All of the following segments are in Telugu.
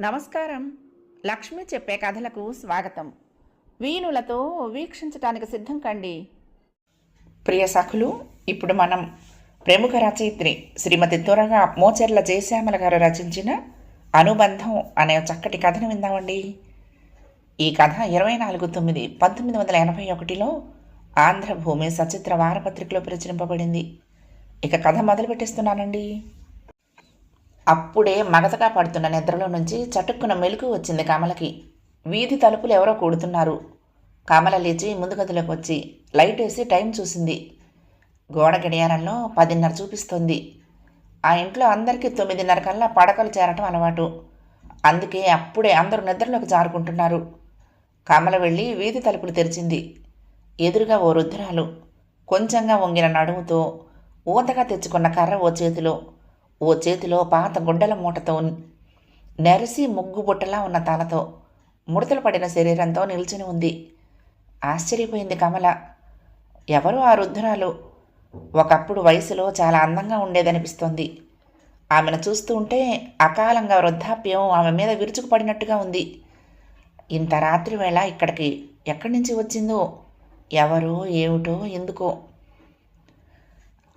నమస్కారం. లక్ష్మి చెప్పే కథలకు స్వాగతం. వీణులతో వీక్షించటానికి సిద్ధం కండి. ప్రియ సఖులు ఇప్పుడు మనం ప్రముఖ రచయిత్రి శ్రీమతి త్వరగా మోచెర్ల జయశ్యామల గారు రచించిన అనుబంధం అనే చక్కటి కథను విందామండి. ఈ కథ ఇరవై నాలుగు తొమ్మిది పంతొమ్మిది వందల ఎనభై ఒకటిలో ఆంధ్రభూమి సచిత్ర వారపత్రికలో ప్రచురింపబడింది. ఇక కథ మొదలు పెట్టేస్తున్నానండి అప్పుడే మగతగా పడుతున్న నిద్రలో నుంచి చటుక్కున మెలకు వచ్చింది కమలకి. వీధి తలుపులు ఎవరో కూడుతున్నారు. కమల లేచి ముందు గదిలోకి వచ్చి లైట్ వేసి టైం చూసింది. గోడ గడియారంలో పదిన్నర చూపిస్తుంది. ఆ ఇంట్లో అందరికీ తొమ్మిదిన్నర కల్లా పడకలు చేరటం అలవాటు. అందుకే అప్పుడే అందరూ నిద్రలోకి జారుకుంటున్నారు. కమల వెళ్ళి వీధి తలుపులు తెరిచింది. ఎదురుగా ఓ రుద్రాలు కొంచెంగా వంగిన నడుముతో ఊతగా తెచ్చుకున్న కర్ర ఓ చేతిలో ఓ చేతిలో పాత గుడ్డల మూటతో నెరసి ముగ్గు బుట్టలా ఉన్న తలతో ముడతలు పడిన శరీరంతో నిల్చుని ఉంది. ఆశ్చర్యపోయింది కమల. ఎవరు ఆ రుద్రాలు? ఒకప్పుడు వయసులో చాలా అందంగా ఉండేదనిపిస్తోంది. ఆమెను చూస్తూ ఉంటే అకాలంగా వృద్ధాప్యం ఆమె మీద విరుచుకుపడినట్టుగా ఉంది. ఇంత రాత్రి వేళ ఇక్కడికి ఎక్కడి నుంచి వచ్చిందో? ఎవరో ఏమిటో ఎందుకో?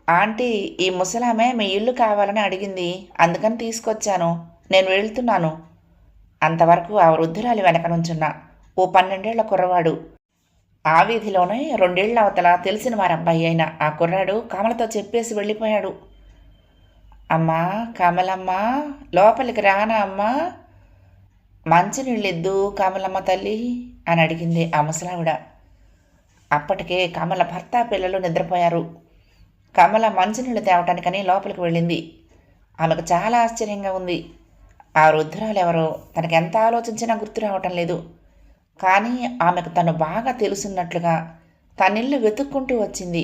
ఆంటీ ఈ ముసలామె మీ ఇల్లు కావాలని అడిగింది. అందుకని తీసుకొచ్చాను. నేను వెళ్తున్నాను. అంతవరకు ఆ వృద్ధురాలి వెనక నుంచున్న. ఓ పన్నెండేళ్ళ కుర్రవాడు. ఆ వీధిలోనే రెండేళ్ళ అవతల తెలిసిన వారబ్బాయి అయిన ఆ కుర్రాడు కమలతో చెప్పేసి వెళ్ళిపోయాడు. అమ్మా కమలమ్మ లోపలికి రానా అమ్మా? మంచినీళ్ళిద్దు కమలమ్మ తల్లి అని అడిగింది ఆ ముసలావిడ. అప్పటికే కమల భర్త పిల్లలు నిద్రపోయారు. కమల మంచినీళ్ళు తేవటానికని లోపలికి వెళ్ళింది. ఆమెకు చాలా ఆశ్చర్యంగా ఉంది. ఆ రుద్రాలు ఎవరో తనకు ఎంత ఆలోచించినా గుర్తు రావటం లేదు. కానీ ఆమెకు తను బాగా తెలుసున్నట్లుగా తనిల్లు వెతుక్కుంటూ వచ్చింది.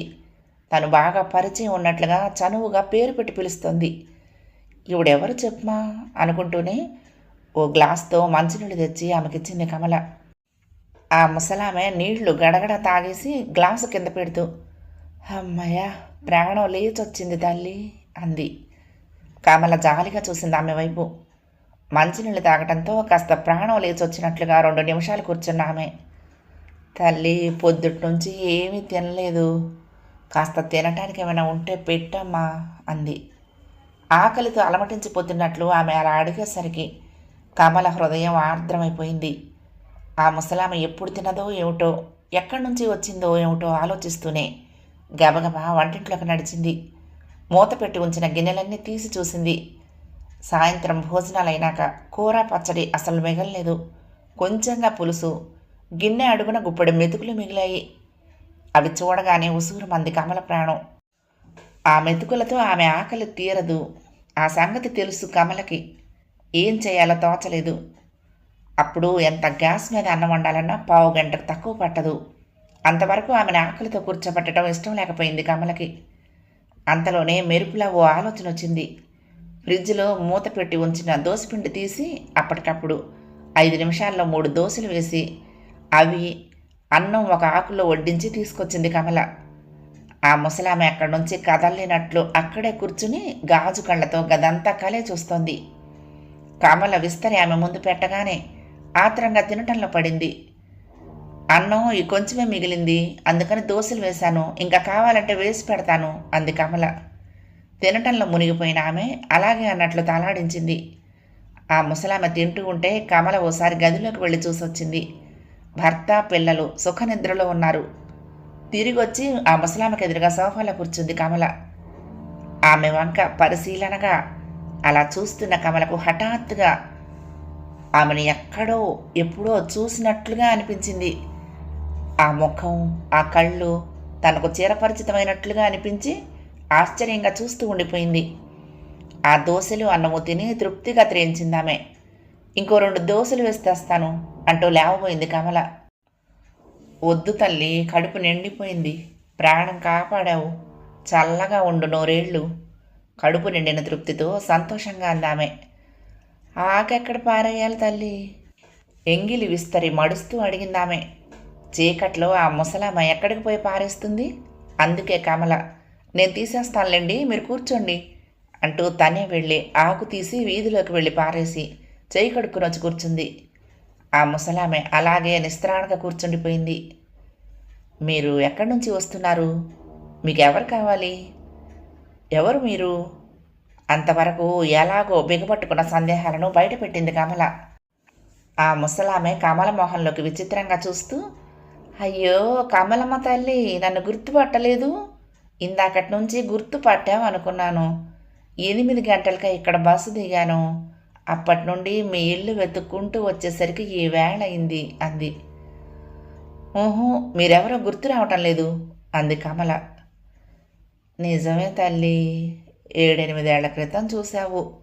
తను బాగా పరిచయం ఉన్నట్లుగా చనువుగా పేరు పెట్టి పిలుస్తోంది. ఇవిడెవరు చెప్పమా అనుకుంటూనే ఓ గ్లాస్తో మంచినీళ్ళు తెచ్చి ఆమెకిచ్చింది కమల. ఆ ముసలామె నీళ్ళు గడగడ తాగేసి గ్లాసు కింద పెడుతూ అమ్మయ్య ప్రాణం లేచొచ్చింది తల్లి అంది. కమల జాలిగా చూసింది ఆమె వైపు. మంచినీళ్ళు తాగటంతో కాస్త ప్రాణం లేచొచ్చినట్లుగా రెండు నిమిషాలు కూర్చున్న ఆమె. తల్లి పొద్దుటి నుంచి ఏమీ తినలేదు. కాస్త తినటానికి ఏమైనా ఉంటే పెట్టమ్మా అంది. ఆకలితో అలమటించిపోతున్నట్లు ఆమె అలా అడిగేసరికి కమల హృదయం ఆర్ద్రమైపోయింది. ఆ ముసలామె ఎప్పుడు తినదో ఏమిటో ఎక్కడి నుంచి వచ్చిందో ఏమిటో ఆలోచిస్తూనే గబగబా వంటింట్లోకి నడిచింది. మూత పెట్టి ఉంచిన గిన్నెలన్నీ తీసి చూసింది. సాయంత్రం భోజనాలైనాక కూర పచ్చడి అసలు మిగలలేదు. కొంచెంగా పులుసు గిన్నె అడుగున గుప్పెడు మెతుకులు మిగిలాయి. అవి చూడగానే ఉసూరు మంది కమల ప్రాణం. ఆ మెతుకులతో ఆమె ఆకలి తీరదు. ఆ సంగతి తెలుసు కమలకి. ఏం చేయాలో తోచలేదు. అప్పుడు ఎంత గ్యాస్ మీద అన్నం వండాలన్నా పావు గంటకు తక్కువ పట్టదు. అంతవరకు ఆమెను ఆకలితో కూర్చోబెట్టడం ఇష్టం లేకపోయింది కమలకి. అంతలోనే మెరుపులా ఓ ఆలోచన వచ్చింది. ఫ్రిడ్జ్లో మూత పెట్టి ఉంచిన దోశపిండి తీసి అప్పటికప్పుడు ఐదు నిమిషాల్లో మూడు దోశలు వేసి అవి అన్నం ఒక ఆకులో వడ్డించి తీసుకొచ్చింది కమల. ఆ ముసలామె అక్కడి నుంచి కదలలేనట్లు అక్కడే కూర్చుని గాజు కళ్ళతో గదంతా కలే చూస్తోంది. కమల విస్తరి ఆమె ముందు పెట్టగానే ఆత్రంగా తినటంలో పడింది. అన్నం ఈ కొంచెమే మిగిలింది. అందుకని దోశలు వేశాను. ఇంకా కావాలంటే వేసి పెడతాను అంది కమల. తినటంలో మునిగిపోయిన ఆమె అలాగే అన్నట్లు తలాడించింది. ఆ ముసలామె తింటూ ఉంటే కమల ఓసారి గదిలోకి వెళ్ళి చూసొచ్చింది. భర్త పిల్లలు సుఖనిద్రలో ఉన్నారు. తిరిగి వచ్చి ఆ ముసలామెకు ఎదురుగా సోఫాలో కూర్చుంది కమల. ఆమె వంక పరిశీలనగా అలా చూస్తున్న కమలకు హఠాత్తుగా ఆమెను ఎక్కడో ఎప్పుడో చూసినట్లుగా అనిపించింది. ఆ ముఖం ఆ కళ్ళు తనకు చిరపరిచితమైనట్లుగా అనిపించి ఆశ్చర్యంగా చూస్తూ ఉండిపోయింది. ఆ దోశలు అన్నము తిని తృప్తిగా త్రేయించిందామె. ఇంకో రెండు దోశలు వేస్తేస్తాను అంటూ లేవబోయింది కమల. వద్దు తల్లి కడుపు నిండిపోయింది. ప్రాణం కాపాడావు. చల్లగా ఉండు నోరేళ్ళు. కడుపు నిండిన తృప్తితో సంతోషంగా అందామె. ఆకెక్కడ పారేయాలి తల్లి? ఎంగిలి విస్తరి మడుస్తూ అడిగిందామె. చీకట్లో ఆ ముసలామ ఎక్కడికి పోయి పారేస్తుంది? అందుకే కమల నేను తీసేస్తానులేండి మీరు కూర్చోండి అంటూ తనే వెళ్ళి ఆకు తీసి వీధిలోకి వెళ్ళి పారేసి చేయి కడుక్కుని వచ్చి కూర్చుంది. ఆ ముసలామె అలాగే నిస్త్రాణగా కూర్చుండిపోయింది. మీరు ఎక్కడి నుంచి వస్తున్నారు? మీకు ఎవరు కావాలి? ఎవరు మీరు? అంతవరకు ఎలాగో బిగపట్టుకున్న సందేహాలను బయటపెట్టింది కమల. ఆ ముసలామె కమల మొహంలోకి విచిత్రంగా చూస్తూ అయ్యో కమలమ్మ తల్లి నన్ను గుర్తుపట్టలేదు. ఇందాకటి నుంచి గుర్తుపట్టావు అనుకున్నాను ఎనిమిది గంటలకే ఇక్కడ బస్సు దిగాను. అప్పటి నుండి మీ ఇల్లు వెతుక్కుంటూ వచ్చేసరికి ఈ వేళ అయింది అంది. ఓహో మీరెవరో గుర్తు రావటం లేదు అంది కమల. నిజమే తల్లి ఏడెనిమిదేళ్ళ క్రితం చూశావు.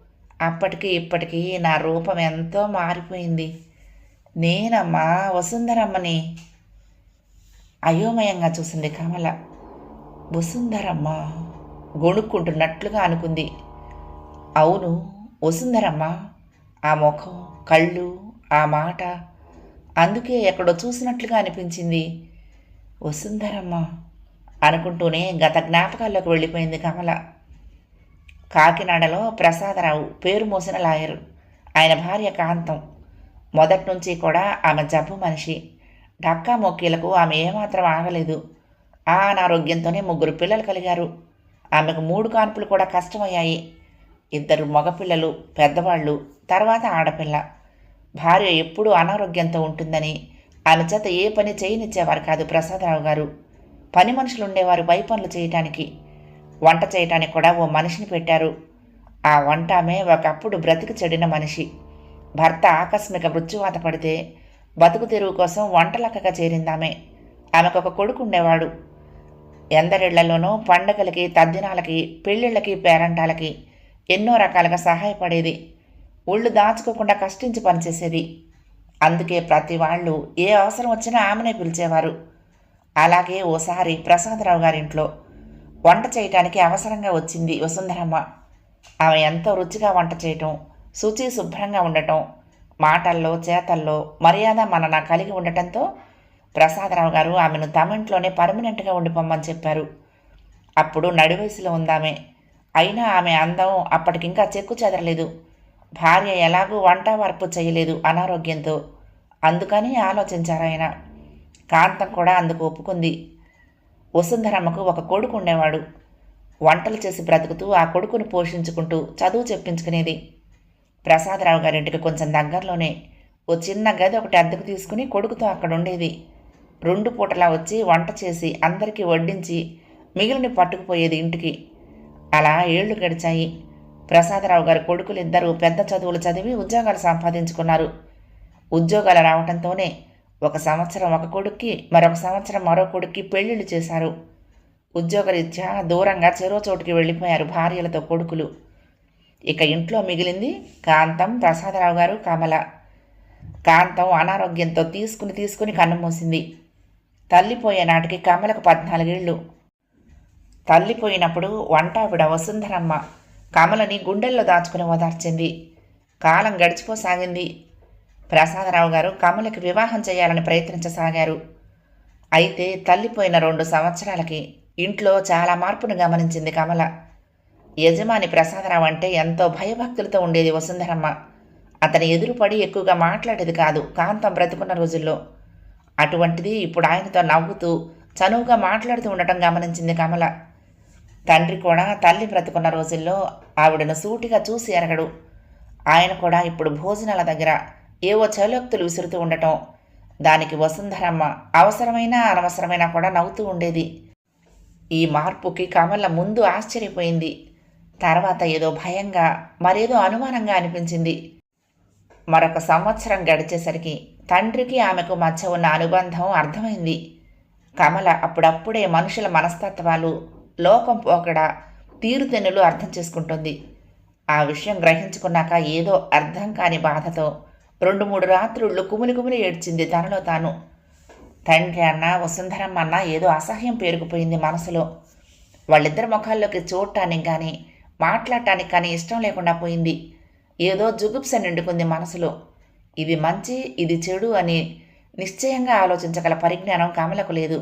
అప్పటికి ఇప్పటికీ నా రూపం ఎంతో మారిపోయింది. నేనమ్మా వసుంధరమ్మని. అయోమయంగా చూసింది కమల. వసుంధరమ్మ గొణుక్కుంటున్నట్లుగా అనుకుంది. అవును వసుంధరమ్మ ఆ ముఖం కళ్ళు ఆ మాట అందుకే ఎక్కడో చూసినట్లుగా అనిపించింది. వసుంధరమ్మ అనుకుంటూనే గత జ్ఞాపకాల్లోకి వెళ్ళిపోయింది కమల. కాకినాడలో ప్రసాదరావు పేరు మోసిన లాయరు. ఆయన భార్య కాంతం. మొదటి నుంచి కూడా ఆమె జబ్బు మనిషి. డక్కా మొక్కీలకు ఆమె ఏమాత్రం ఆగలేదు. ఆ అనారోగ్యంతోనే ముగ్గురు పిల్లలు కలిగారు. ఆమెకు మూడు కాన్పులు కూడా కష్టమయ్యాయి. ఇద్దరు మగపిల్లలు పెద్దవాళ్ళు తర్వాత ఆడపిల్ల. భార్య ఎప్పుడూ అనారోగ్యంతో ఉంటుందని ఆమె చేత ఏ పని చేయనిచ్చేవారు కాదు ప్రసాదరావు గారు. పని మనుషులు ఉండేవారు పై పనులు చేయటానికి. వంట చేయటానికి కూడా ఓ మనిషిని పెట్టారు. ఆ వంట ఆమె ఒకప్పుడు బ్రతికి చెడిన మనిషి. భర్త ఆకస్మిక మృత్యువాత పడితే బతుకు తెరువు కోసం వంటలక్కగా చేరిందామె. ఆమెకు ఒక కొడుకు ఉండేవాడు. ఎందరిళ్ళలోనూ పండగలకి తద్దినాలకి పెళ్ళిళ్ళకి పేరంటాలకి ఎన్నో రకాలుగా సహాయపడేది. ఒళ్ళు దాచుకోకుండా కష్టించి పనిచేసేది. అందుకే ప్రతి వాళ్ళు ఏ అవసరం వచ్చినా ఆమెనే పిలిచేవారు. అలాగే ఓసారి ప్రసాదరావు గారింట్లో వంట చేయటానికి అవసరంగా వచ్చింది వసుంధరమ్మ. ఆమె ఎంతో రుచిగా వంట చేయటం శుచి శుభ్రంగా ఉండటం మాటల్లో చేతల్లో మర్యాద మనన కలిగి ఉండటంతో ప్రసాదరావు గారు ఆమెను తమ ఇంట్లోనే పర్మనెంట్గా ఉండిపోమ్మని చెప్పారు. అప్పుడు నడివయసులో ఉందామె. అయినా ఆమె అందం అప్పటికింకా చెక్కు చెదరలేదు. భార్య ఎలాగూ వంట వార్పు చేయలేదు అనారోగ్యంతో. అందుకని ఆలోచించారాయన కాంతం కూడా అందుకు ఒప్పుకుంది. వసుంధరమ్మకు ఒక కొడుకు ఉండేవాడు. వంటలు చేసి బ్రతుకుతూ ఆ కొడుకును పోషించుకుంటూ చదువు చెప్పించుకునేది. ప్రసాదరావు గారింటికి కొంచెం దగ్గరలోనే ఓ చిన్న గది ఒకటి అద్దెకు తీసుకుని కొడుకుతో అక్కడ ఉండేది. రెండు పూటలా వచ్చి వంట చేసి అందరికీ వడ్డించి మిగిలిన పట్టుకుపోయేది ఇంటికి. అలా ఏళ్ళు గడిచాయి. ప్రసాదరావు గారి కొడుకులు ఇద్దరు పెద్ద చదువులు చదివి ఉద్యోగాలు సంపాదించుకున్నారు. ఉద్యోగాలు రావటంతోనే ఒక సంవత్సరం ఒక కొడుక్కి మరొక సంవత్సరం మరో కొడుక్కి పెళ్ళిళ్ళు చేశారు. ఉద్యోగరీత్యా దూరంగా చెరో చోటుకి వెళ్ళిపోయారు భార్యలతో కొడుకులు. ఇక ఇంట్లో మిగిలింది కాంతం ప్రసాదరావు గారు కమల. కాంతం అనారోగ్యంతో తీసుకుని తీసుకుని కన్నుమూసింది తల్లిపోయే నాటికి కమలకు పద్నాలుగేళ్ళు తల్లిపోయినప్పుడు వంటావిడ వసుంధరమ్మ కమలని గుండెల్లో దాచుకుని ఓదార్చింది. కాలం గడిచిపోసాగింది. ప్రసాదరావు గారు కమలకి వివాహం చేయాలని ప్రయత్నించసాగారు. అయితే తల్లిపోయిన రెండు సంవత్సరాలకి ఇంట్లో చాలా మార్పును గమనించింది కమల. యజమాని ప్రసాదరావు అంటే ఎంతో భయభక్తులతో ఉండేది వసుంధరమ్మ. అతని ఎదురుపడి ఎక్కువగా మాట్లాడేది కాదు కాంతం బ్రతుకున్న రోజుల్లో. అటువంటిది ఇప్పుడు ఆయనతో నవ్వుతూ చనువుగా మాట్లాడుతూ ఉండటం గమనించింది కమల. తండ్రి కూడా తల్లి బ్రతుకున్న రోజుల్లో ఆవిడను సూటిగా చూసి ఎరగడు. ఆయన కూడా ఇప్పుడు భోజనాల దగ్గర ఏవో చలోక్తులు విసురుతూ ఉండటం దానికి వసుంధరమ్మ అవసరమైన అనవసరమైనా కూడా నవ్వుతూ ఉండేది. ఈ మార్పుకి కమల ముందు ఆశ్చర్యపోయింది. తర్వాత ఏదో భయంగా మరేదో అనుమానంగా అనిపించింది. మరొక సంవత్సరం గడిచేసరికి తండ్రికి ఆమెకు మధ్య ఉన్న అనుబంధం అర్థమైంది. కమల అప్పుడప్పుడే మనుషుల మనస్తత్వాలు లోకం పోకడ తీరుతెన్నులు అర్థం చేసుకుంటుంది. ఆ విషయం గ్రహించుకున్నాక ఏదో అర్థం కాని బాధతో రెండు మూడు రాత్రుళ్ళు కుమిలి కుమిలి ఏడ్చింది తనలో తాను. తండ్రి అన్న వసుంధరమ్మ అన్న ఏదో అసహ్యం పేరుకుపోయింది మనసులో. వాళ్ళిద్దరి ముఖాల్లోకి చూడటానికి కానీ మాట్లాడటానికి కానీ ఇష్టం లేకుండా పోయింది. ఏదో జుగుప్స నిండుకుంది మనసులో. ఇది మంచి ఇది చెడు అని నిశ్చయంగా ఆలోచించగల పరిజ్ఞానం కమలకు లేదు.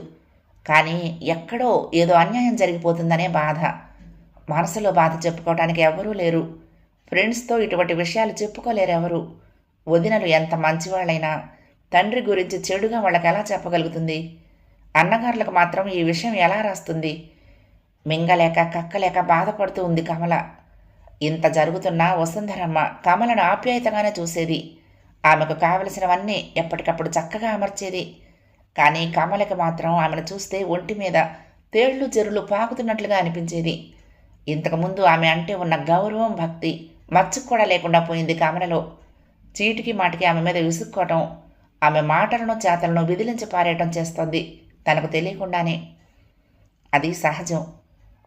కానీ ఎక్కడో ఏదో అన్యాయం జరిగిపోతుందనే బాధ. మనసులో బాధ చెప్పుకోవడానికి ఎవరూ లేరు. ఫ్రెండ్స్తో ఇటువంటి విషయాలు చెప్పుకోలేరు ఎవరు వదినలు ఎంత మంచివాళ్ళైనా తండ్రి గురించి చెడుగా వాళ్ళకి ఎలా చెప్పగలుగుతుంది? అన్నగారులకు మాత్రం ఈ విషయం ఎలా రాస్తుంది? మింగలేక కక్కలేక బాధపడుతూ ఉంది కమల. ఇంత జరుగుతున్నా వసుంధరమ్మ కమలను ఆప్యాయతగానే చూసేది. ఆమెకు కావలసినవన్నీ ఎప్పటికప్పుడు చక్కగా అమర్చేది. కానీ కమలకి మాత్రం ఆమెను చూస్తే ఒంటి మీద తేళ్ళు చెరులు పాకుతున్నట్లుగా అనిపించేది. ఇంతకుముందు ఆమె అంటే ఉన్న గౌరవం భక్తి మచ్చుకు కూడా లేకుండా పోయింది కమలలో. చీటికి మాటికి ఆమె మీద విసుక్కోవటం ఆమె మాటలను చేతలను విదిలించి పారేయటం చేస్తోంది తనకు తెలియకుండానే. అది సహజం.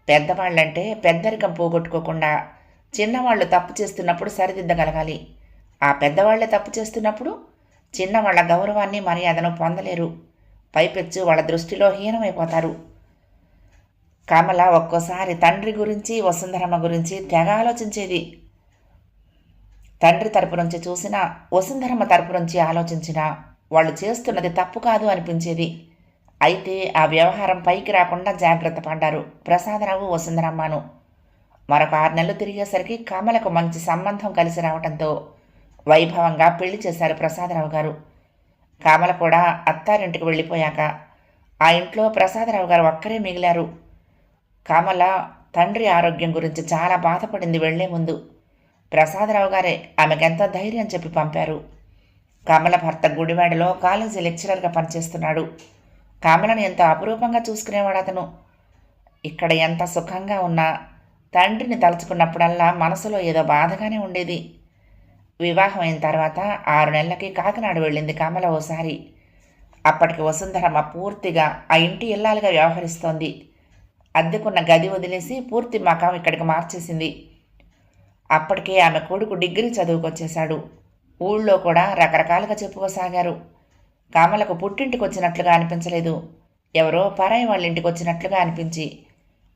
పెద్దవాళ్ళంటే పెద్దరికం పోగొట్టుకోకుండా చిన్నవాళ్ళు తప్పు చేస్తున్నప్పుడు సరిదిద్దగలగాలి. ఆ పెద్దవాళ్ళే తప్పు చేస్తున్నప్పుడు చిన్నవాళ్ళ గౌరవాన్ని మర్యాదను పొందలేరు. పైపెచ్చు వాళ్ళ దృష్టిలో హీనమైపోతారు. కమల ఒక్కోసారి తండ్రి గురించి వసుంధరమ్మ గురించి తెగ ఆలోచించేది. తండ్రి తరపు నుంచి చూసినా వసుంధరమ్మ తరపు నుంచి ఆలోచించినా వాళ్ళు చేస్తున్నది తప్పు కాదు అనిపించేది. అయితే ఆ వ్యవహారం పైకి రాకుండా జాగ్రత్త పడ్డారు. ప్రసాదరావు వసుంధరమ్మను. మరొక ఆరు నెలలు తిరిగేసరికి కమలకు మంచి సంబంధం కలిసి రావడంతో వైభవంగా పెళ్ళి చేశారు ప్రసాదరావు గారు. కామల కూడా అత్తారింటికి వెళ్ళిపోయాక ఆ ఇంట్లో ప్రసాదరావు గారు ఒక్కరే మిగిలారు. కమల తండ్రి ఆరోగ్యం గురించి చాలా బాధపడింది వెళ్ళే ముందు. ప్రసాదరావు గారే ఆమెకెంతో ధైర్యం చెప్పి పంపారు. కమల భర్త గుడివాడలో కాలేజీ లెక్చరర్గా పనిచేస్తున్నాడు. కమలను ఎంతో అపురూపంగా చూసుకునేవాడు అతను. ఇక్కడ ఎంత సుఖంగా ఉన్నా తండ్రిని తలుచుకున్నప్పుడల్లా మనసులో ఏదో బాధగానే ఉండేది. వివాహం అయిన తర్వాత ఆరు నెలలకి కాకినాడ వెళ్ళింది కమల ఓసారి. అప్పటికి వసుంధరమ్మ పూర్తిగా ఆ ఇంటి ఇల్లాలుగా వ్యవహరిస్తోంది. అద్దెకున్న గది వదిలేసి పూర్తి మకాం ఇక్కడికి మార్చేసింది. అప్పటికే ఆమె కొడుకు డిగ్రీ చదువుకొచ్చేశాడు. ఊళ్ళో కూడా రకరకాలుగా చెప్పుకోసాగారు. కమలకు పుట్టింటికి వచ్చినట్లుగా అనిపించలేదు. ఎవరో పరాయి వాళ్ళ ఇంటికి వచ్చినట్లుగా అనిపించి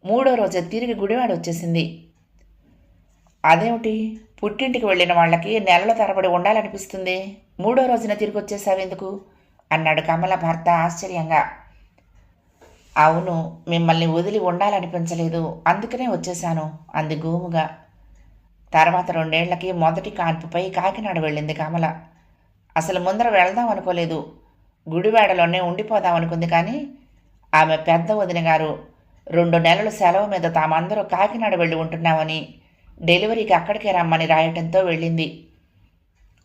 మూడో రోజు తిరిగి గుడివాడ వచ్చేసింది అదేమిటి? పుట్టింటికి వెళ్ళిన వాళ్ళకి నెలల తరబడి ఉండాలనిపిస్తుంది. మూడో రోజున తిరిగి వచ్చేసావెందుకు అన్నాడు కమల భర్త ఆశ్చర్యంగా. అవును మిమ్మల్ని వదిలి ఉండాలనిపించలేదు. అందుకనే వచ్చేశాను అంది గోముగా. తర్వాత రెండేళ్ళకి మొదటి కాన్పుపై కాకినాడ వెళ్ళింది కమల. అసలు ముందర వెళ్దాం అనుకోలేదు. గుడివాడలోనే ఉండిపోదాం అనుకుంది కానీ ఆమె పెద్ద వదిన గారు రెండు నెలలు సెలవు మీద తామందరూ కాకినాడ వెళ్ళి ఉంటున్నామని డెలివరీకి అక్కడికే రమ్మని రాయటంతో వెళ్ళింది.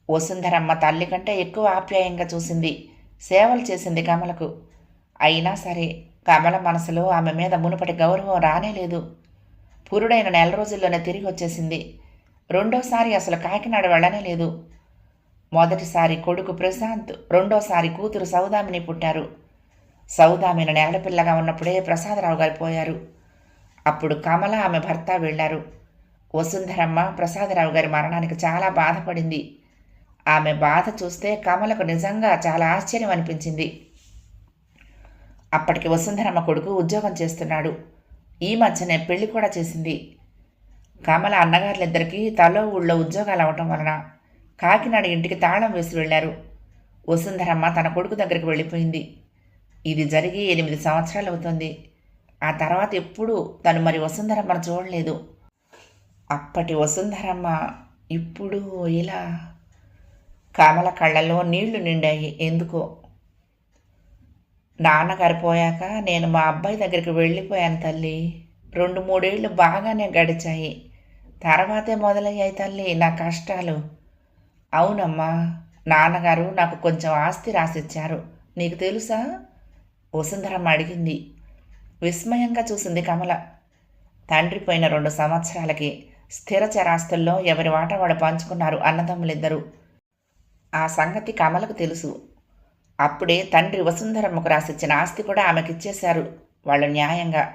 వసుంధరమ్మ తల్లి కంటే ఎక్కువ ఆప్యాయంగా చూసింది. సేవలు చేసింది కమలకు. అయినా సరే కమల మనసులో ఆమె మీద మునుపటి గౌరవం రానేలేదు పురుడైన నెల రోజుల్లోనే తిరిగి వచ్చేసింది. రెండోసారి అసలు కాకినాడ వెళ్ళనే లేదు. మొదటిసారి కొడుకు ప్రశాంత్ రెండోసారి కూతురు సౌదామిని పుట్టారు. సౌదామిని నేలపిల్లగా ఉన్నప్పుడే ప్రసాదరావు గారు పోయారు. అప్పుడు కమల ఆమె భర్త వెళ్ళారు. వసుంధరమ్మ ప్రసాదరావు గారి మరణానికి చాలా బాధపడింది. ఆమె బాధ చూస్తే కమలకు నిజంగా చాలా ఆశ్చర్యం అనిపించింది. అప్పటికి వసుంధరమ్మ కొడుకు ఉద్యోగం చేస్తున్నాడు. ఈ మధ్యనే పెళ్ళి కూడా చేసింది. కమల అన్నగారులిద్దరికీ తలో ఊళ్ళో ఉద్యోగాలు అవటం వలన కాకినాడ ఇంటికి తాళం వేసి వెళ్ళారు వసుంధరమ్మ తన కొడుకు దగ్గరికి వెళ్ళిపోయింది. ఇది జరిగి ఎనిమిది సంవత్సరాలు అవుతుంది. ఆ తర్వాత ఎప్పుడూ తను మరి వసుంధరమ్మను చూడలేదు. అప్పటి వసుంధరమ్మ ఇప్పుడు ఇలా కమల కళ్ళలో నీళ్ళు నిండాయి. ఎందుకో? నాన్నగారు పోయాక నేను మా అబ్బాయి దగ్గరికి వెళ్ళిపోయాను తల్లి. రెండు మూడేళ్ళు బాగానే గడిచాయి. తర్వాతే మొదలయ్యాయి తల్లి నా కష్టాలు. అవునమ్మా. నాన్నగారు నాకు కొంచెం ఆస్తి రాసిచ్చారు. నీకు తెలుసా? వసుంధరమ్మ అడిగింది. విస్మయంగా చూసింది కమల. తండ్రి పోయిన రెండు సంవత్సరాలకి స్థిర చరాస్తుల్లో ఎవరి వాట వాడు పంచుకున్నారు అన్నదమ్ములిద్దరూ. ఆ సంగతి కమలకు తెలుసు. అప్పుడే తండ్రి వసుంధరమ్మకు రాసిచ్చిన ఆస్తి కూడా ఆమెకిచ్చేశారు వాళ్ళు న్యాయంగా.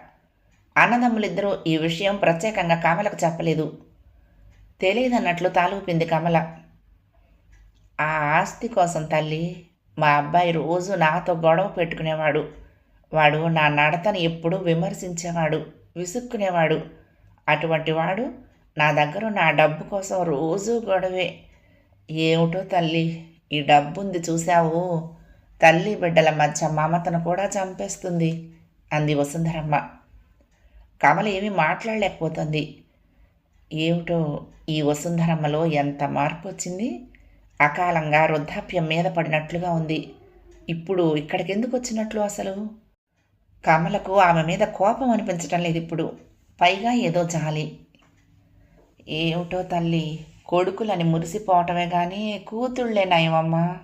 అన్నదమ్ములిద్దరూ ఈ విషయం ప్రత్యేకంగా కమలకు చెప్పలేదు. తెలియదన్నట్లు తాలూపింది కమల. ఆ ఆస్తి కోసం తల్లి మా అబ్బాయి రోజు నాతో గొడవ పెట్టుకునేవాడు. వాడు నా నడతను ఎప్పుడూ విమర్శించేవాడు విసుక్కునేవాడు. అటువంటి వాడు నా దగ్గర నా డబ్బు కోసం రోజూ గొడవే. ఏమిటో తల్లి ఈ డబ్బుంది చూశావు? తల్లి బిడ్డల మధ్య మమతను కూడా చంపేస్తుంది అంది వసుంధరమ్మ. కమల ఏమీ మాట్లాడలేకపోతుంది. ఏమిటో ఈ వసుంధరమ్మలో ఎంత మార్పు వచ్చింది అకాలంగా వృద్ధాప్యం మీద పడినట్లుగా ఉంది. ఇప్పుడు ఇక్కడికెందుకు వచ్చినట్లు అసలు? కమలకు ఆమె మీద కోపం అనిపించటం లేదు ఇప్పుడు. పైగా ఏదో జాలి. ఏమిటో తల్లి కొడుకులని మురిసిపోవటమే కానీ కూతుళ్ళే నయమమ్మా.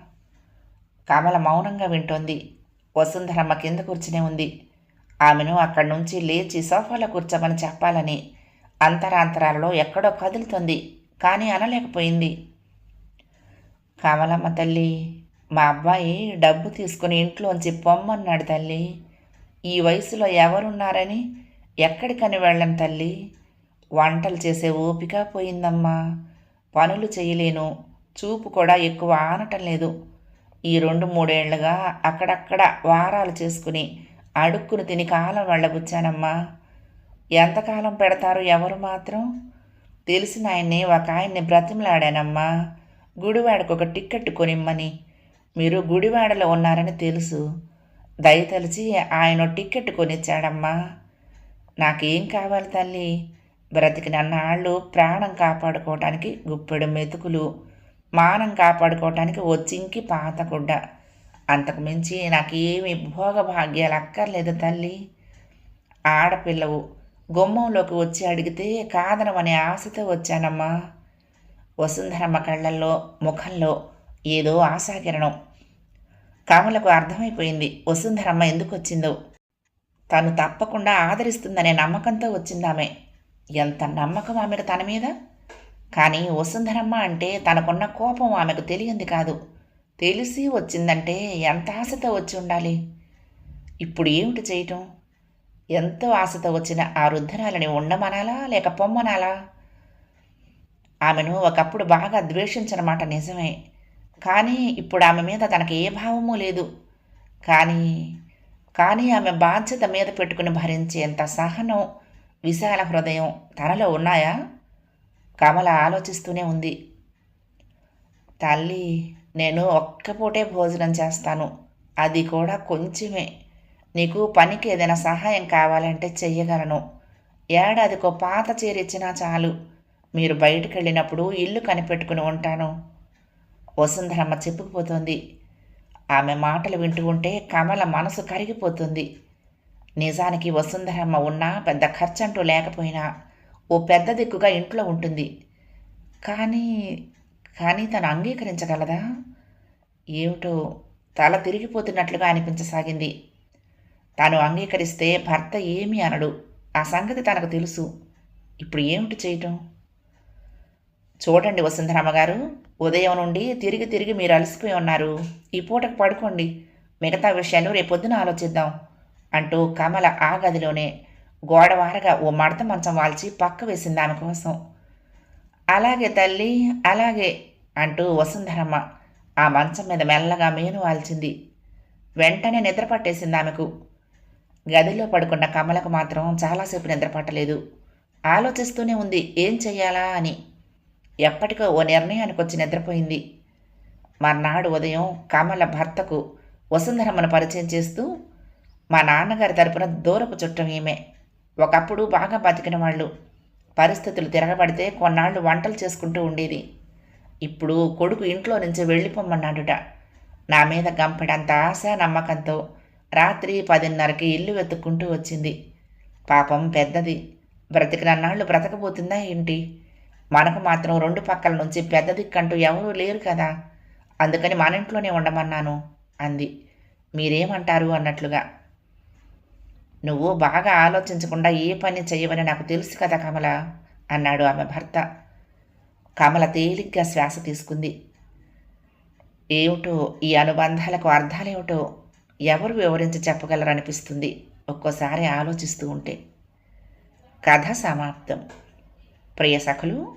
కమల మౌనంగా వింటోంది. వసుంధరమ్మ కింద కూర్చునే ఉంది. ఆమెను అక్కడి నుంచి లేచి సోఫాలో కూర్చోమని చెప్పాలని అంతరాంతరాలలో ఎక్కడో కదులుతుంది. కానీ అనలేకపోయింది. కమలమ్మ తల్లి మా అబ్బాయి డబ్బు తీసుకుని ఇంట్లోంచి పొమ్మన్నాడు తల్లి. ఈ వయసులో ఎవరున్నారని ఎక్కడికని వెళ్ళను తల్లి. వంటలు చేసే ఓపిక పోయిందమ్మా. పనులు చేయలేను. చూపు కూడా ఎక్కువ ఆనటం లేదు. ఈ రెండు మూడేళ్ళుగా అక్కడక్కడ వారాలు చేసుకుని అడుక్కుని తిని కాలం వెళ్ళబుచ్చానమ్మా. ఎంతకాలం పెడతారు ఎవరు మాత్రం? తెలిసిన ఆయన్ని ఒక ఆయన్ని బ్రతిమలాడానమ్మా. గుడివాడకు ఒక టిక్కెట్ కొనిమ్మని. మీరు గుడివాడలో ఉన్నారని తెలుసు. దయతలిచి ఆయన టిక్కెట్ కొనిచ్చాడమ్మా. నాకేం కావాలి తల్లి? బ్రతికినన్నాళ్ళు ప్రాణం కాపాడుకోవటానికి గుప్పెడు మెతుకులు మానం కాపాడుకోవటానికి వచ్చింకి పాత గుడ్డ. అంతకు మించి నాకేమి భోగభాగ్యాలు అక్కర్లేదు తల్లి. ఆడపిల్లవు గుమ్మంలోకి వచ్చి అడిగితే కాదనమనే ఆశతో వచ్చానమ్మా. వసుంధరమ్మ కళ్ళల్లో ముఖంలో ఏదో ఆశాకిరణం. కమలకు అర్థమైపోయింది వసుంధరమ్మ ఎందుకు వచ్చిందో తను తప్పకుండా ఆదరిస్తుందనే నమ్మకంతో వచ్చిందామె. ఎంత నమ్మకం ఆమెకు తన మీద? కానీ వసుంధరమ్మ అంటే తనకున్న కోపం ఆమెకు తెలియంది కాదు. తెలిసి వచ్చిందంటే ఎంత ఆశతో వచ్చి ఉండాలి? ఇప్పుడు ఏమిటి చేయటం? ఎంతో ఆశతో వచ్చిన ఆ రుద్ధరాలని ఉండమనాలా లేక పొమ్మనాలా? ఆమెను ఒకప్పుడు బాగా ద్వేషించనమాట నిజమే. కానీ ఇప్పుడు ఆమె మీద తనకి ఏ భావము లేదు. కానీ కానీ ఆమె బాధ్యత మీద పెట్టుకుని భరించేంత సహనం విశాల హృదయం తనలో ఉన్నాయా? కమల ఆలోచిస్తూనే ఉంది. తల్లి నేను ఒక్కపూటే భోజనం చేస్తాను. అది కూడా కొంచెమే. నీకు పనికి ఏదైనా సహాయం కావాలంటే చెయ్యగలను. ఏడాదికో పాత చీరిచ్చినా చాలు. మీరు బయటకు వెళ్ళినప్పుడు ఇల్లు కనిపెట్టుకుని ఉంటాను. వసుంధరమ్మ చెప్పుకుపోతుంది. ఆమె మాటలు వింటూ ఉంటే కమల మనసు కరిగిపోతుంది. నిజానికి వసుంధరమ్మ ఉన్నా పెద్ద ఖర్చంటూ లేకపోయినా ఓ పెద్ద దిక్కుగా ఇంట్లో ఉంటుంది. కానీ కానీ తను అంగీకరించగలదా? ఏమిటో తల తిరిగిపోతున్నట్లుగా అనిపించసాగింది. తాను అంగీకరిస్తే భర్త ఏమీ అనడు. ఆ సంగతి తనకు తెలుసు. ఇప్పుడు ఏమిటి చేయటం? చూడండి వసుంధరమ్మ గారు ఉదయం నుండి తిరిగి తిరిగి మీరు అలసిపోయి ఉన్నారు. ఈ పూటకు పడుకోండి. మిగతా విషయాలు రేపొద్దున ఆలోచిద్దాం అంటూ కమల ఆ గదిలోనే గోడవారగా ఓ మడత మంచం వాల్చి పక్క వేసింది ఆమె కోసం. అలాగే తల్లి అలాగే అంటూ వసుంధరమ్మ ఆ మంచం మీద మెల్లగా మేను వాల్చింది. వెంటనే నిద్ర పట్టేసింది ఆమెకు. గదిలో పడుకున్న కమలకు మాత్రం చాలాసేపు నిద్ర పట్టలేదు. ఆలోచిస్తూనే ఉంది ఏం చెయ్యాలా అని. ఎప్పటికో ఓ నిర్ణయానికి వచ్చి నిద్రపోయింది. మర్నాడు ఉదయం కమల భర్తకు వసుంధరమ్మను పరిచయం చేస్తూ మా నాన్నగారి తరపున దూరపు చుట్టం ఈమె. ఒకప్పుడు బాగా బతికిన వాళ్ళు. పరిస్థితులు తిరగబడితే కొన్నాళ్ళు వంటలు చేసుకుంటూ ఉండేది. ఇప్పుడు కొడుకు ఇంట్లో నుంచి వెళ్ళిపోమన్నాడుట. నా మీద గంపడంత ఆశ నమ్మకంతో రాత్రి పదిన్నరకి ఇల్లు వెతుక్కుంటూ వచ్చింది. పాపం పెద్దది. బ్రతికినన్నాళ్ళు బ్రతకబోతుందా ఏంటి? మనకు మాత్రం రెండు పక్కల నుంచి పెద్ద దిక్కంటూ ఎవరూ లేరు కదా. అందుకని మన ఇంట్లోనే ఉండమన్నాను అంది. మీరేమంటారు అన్నట్లుగా. నువ్వు బాగా ఆలోచించకుండా ఏ పని చేయవని నాకు తెలుసు కదా కమల అన్నాడు ఆమె భర్త. కమల తేలిగ్గా శ్వాస తీసుకుంది. ఏమిటో ఈ అనుబంధాలకు అర్థాలేమిటో ఎవరు వివరించి చెప్పగలరనిపిస్తుంది ఒక్కోసారి ఆలోచిస్తూ ఉంటే. కథ సమాప్తం. ప్రియ సఖలు